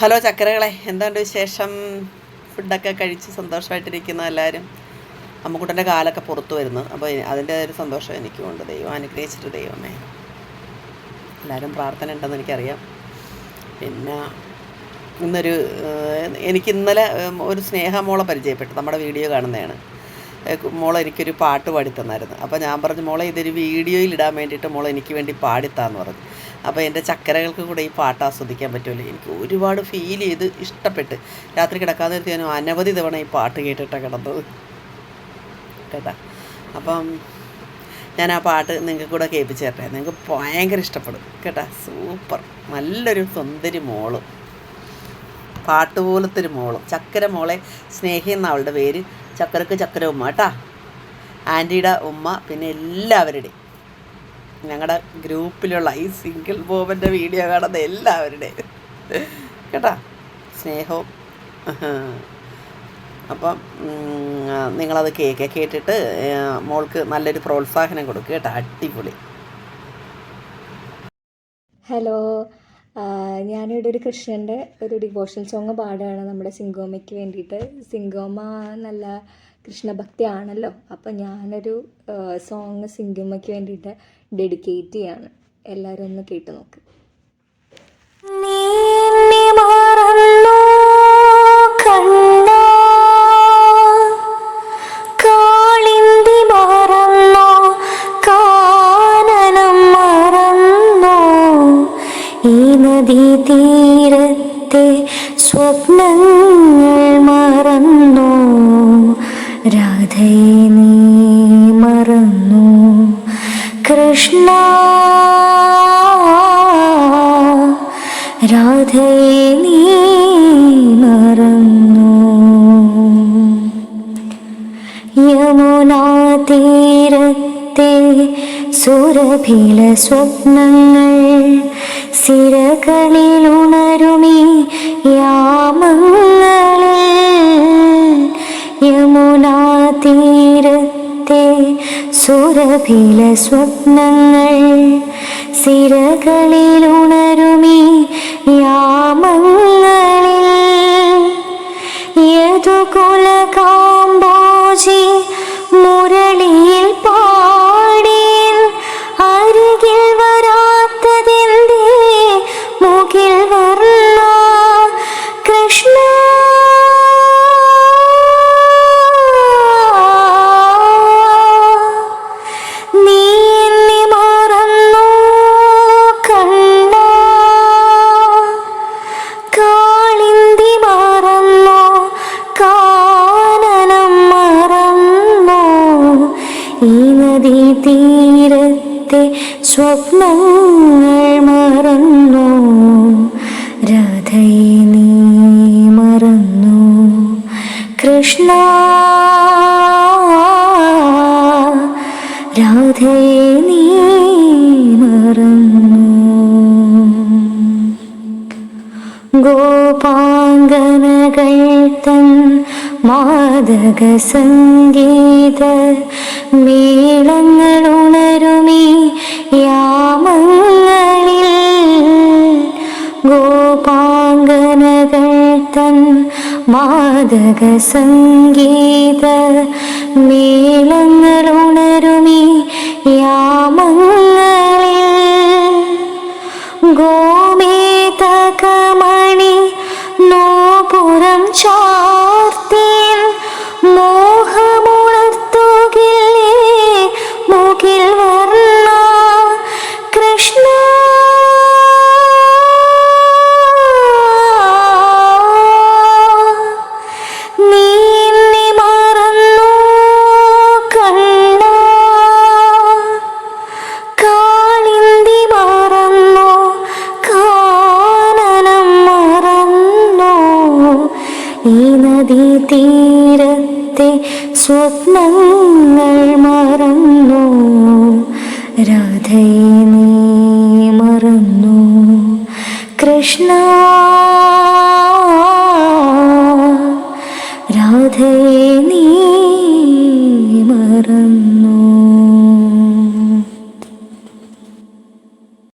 Hello ചക്കരകളെ എന്താണ്ട് വിശേഷം? ഫുഡൊക്കെ കഴിച്ച് സന്തോഷമായിട്ടിരിക്കുന്ന എല്ലാവരും. അമ്മക്കുട്ടന്റെ കാലൊക്കെ പുറത്തു വരുന്നു അപ്പോൾ അതിന്റെ ഒരു സന്തോഷം എനിക്കുമുണ്ട്. ദൈവം അനുഗ്രഹിച്ചിട്ട് ദൈവമേ. എല്ലാവരും പ്രാർത്ഥന ഉണ്ടെന്ന് എനിക്കറിയാം. പിന്നെ ഇന്നൊരു എനിക്ക് ഇന്നലെ ഒരു സ്നേഹമോളെ പരിചയപ്പെട്ടു. നമ്മുടെ വീഡിയോ കാണുന്നതാണ്. മോളെ എനിക്കൊരു പാട്ട് പാടി തന്നായിരുന്നു അപ്പോൾ ഞാൻ പറഞ്ഞു മോളെ ഇതൊരു വീഡിയോയിൽ ഇടാൻ വേണ്ടിയിട്ട് മോളെ എനിക്ക് വേണ്ടി പാടിത്താന്ന് പറഞ്ഞു. അപ്പോൾ എന്റെ ചക്കരകൾക്ക് കൂടെ ഈ പാട്ട് ആസ്വദിക്കാൻ പറ്റുമല്ലോ? എനിക്ക് ഒരുപാട് ഫീൽ ചെയ്ത് ഇഷ്ടപ്പെട്ട്. രാത്രി കിടക്കാൻ നേരത്തെ ഞാൻ അനവധി തവണ ഈ പാട്ട് കേട്ടിട്ടാണ് കിടന്നത്. കേട്ടാ? അപ്പം ഞാൻ ആ പാട്ട് നിങ്ങൾക്ക് കൂടെ കേൾപ്പിച്ച് തരട്ടെ? നിങ്ങൾക്ക് ഭയങ്കര ഇഷ്ടപ്പെടും. കേട്ടാ? സൂപ്പർ. നല്ലൊരു സുന്ദരി മോൾ. പാട്ട് പോലത്തെ ഒരു മോൾ. ചക്കര മോളെ സ്നേഹി അവളുടെ പേര്. ചക്കരക്ക് ചക്കര ഉമ്മ കേട്ടാ. ആന്റിയുടെ ഉമ്മ പിന്നെ എല്ലാവരുടെയും. ഞങ്ങളുടെ ഗ്രൂപ്പിലുള്ള ഈ സിംഗിൾ ബോബന്റെ വീഡിയോ കാണുന്ന എല്ലാവരുടെയും. കേട്ടാ? സ്നേഹവും. അപ്പം നിങ്ങളത് കേക്ക് കേട്ടിട്ട് മോൾക്ക് നല്ലൊരു പ്രോത്സാഹനം കൊടുക്കുക കേട്ടോ. അടിപൊളി. ഹലോ. ഞാനിവിടെ ഒരു കൃഷ്ണന്റെ ഒരു ഡിവോഷണൽ സോങ് പാടുകയാണ് നമ്മുടെ സിംഗോമയ്ക്ക് വേണ്ടിയിട്ട്. സിംഗോമ നല്ല കൃഷ്ണഭക്തിയാണല്ലോ. അപ്പം ഞാനൊരു സോങ് സിംഗോമയ്ക്ക് വേണ്ടിയിട്ട് ഡെഡിക്കേറ്റ് ചെയ്യാണ്. എല്ലാവരും ഒന്ന് കേട്ട് നോക്ക്. ഈ നദീ തീരത്തെ സ്വപ്നങ്ങൾ മറന്നു. രാധയെ നീ മറന്നു. കൃഷ്ണ രാധയെ നീ മറന്നു. യമുനാ തീരത്തെ സുരഭില സ്വപ്നങ്ങൾ സിരകളിൽ ഉണരുമീ യാമങ്ങളിൽ യമുനാ തീരത്തെ സുരഭില സ്വപ്നങ്ങൾ സിരകളിൽ ഉണരുമീ തീരത്തെ സ്വപ്നങ്ങൾ മറന്നു. രാധയെ കൃഷ്ണ. രാധേ നീ മറന്നു. ഗോപാംഗനകൾ തൻ മാതക സംഗീത മേളങ്ങൾ ഉണരുമീ യാമങ്ങളിൽ. ഗോപാംഗനകൾ തൻ മാദക സംഗീത സ്വപ്നങ്ങൾ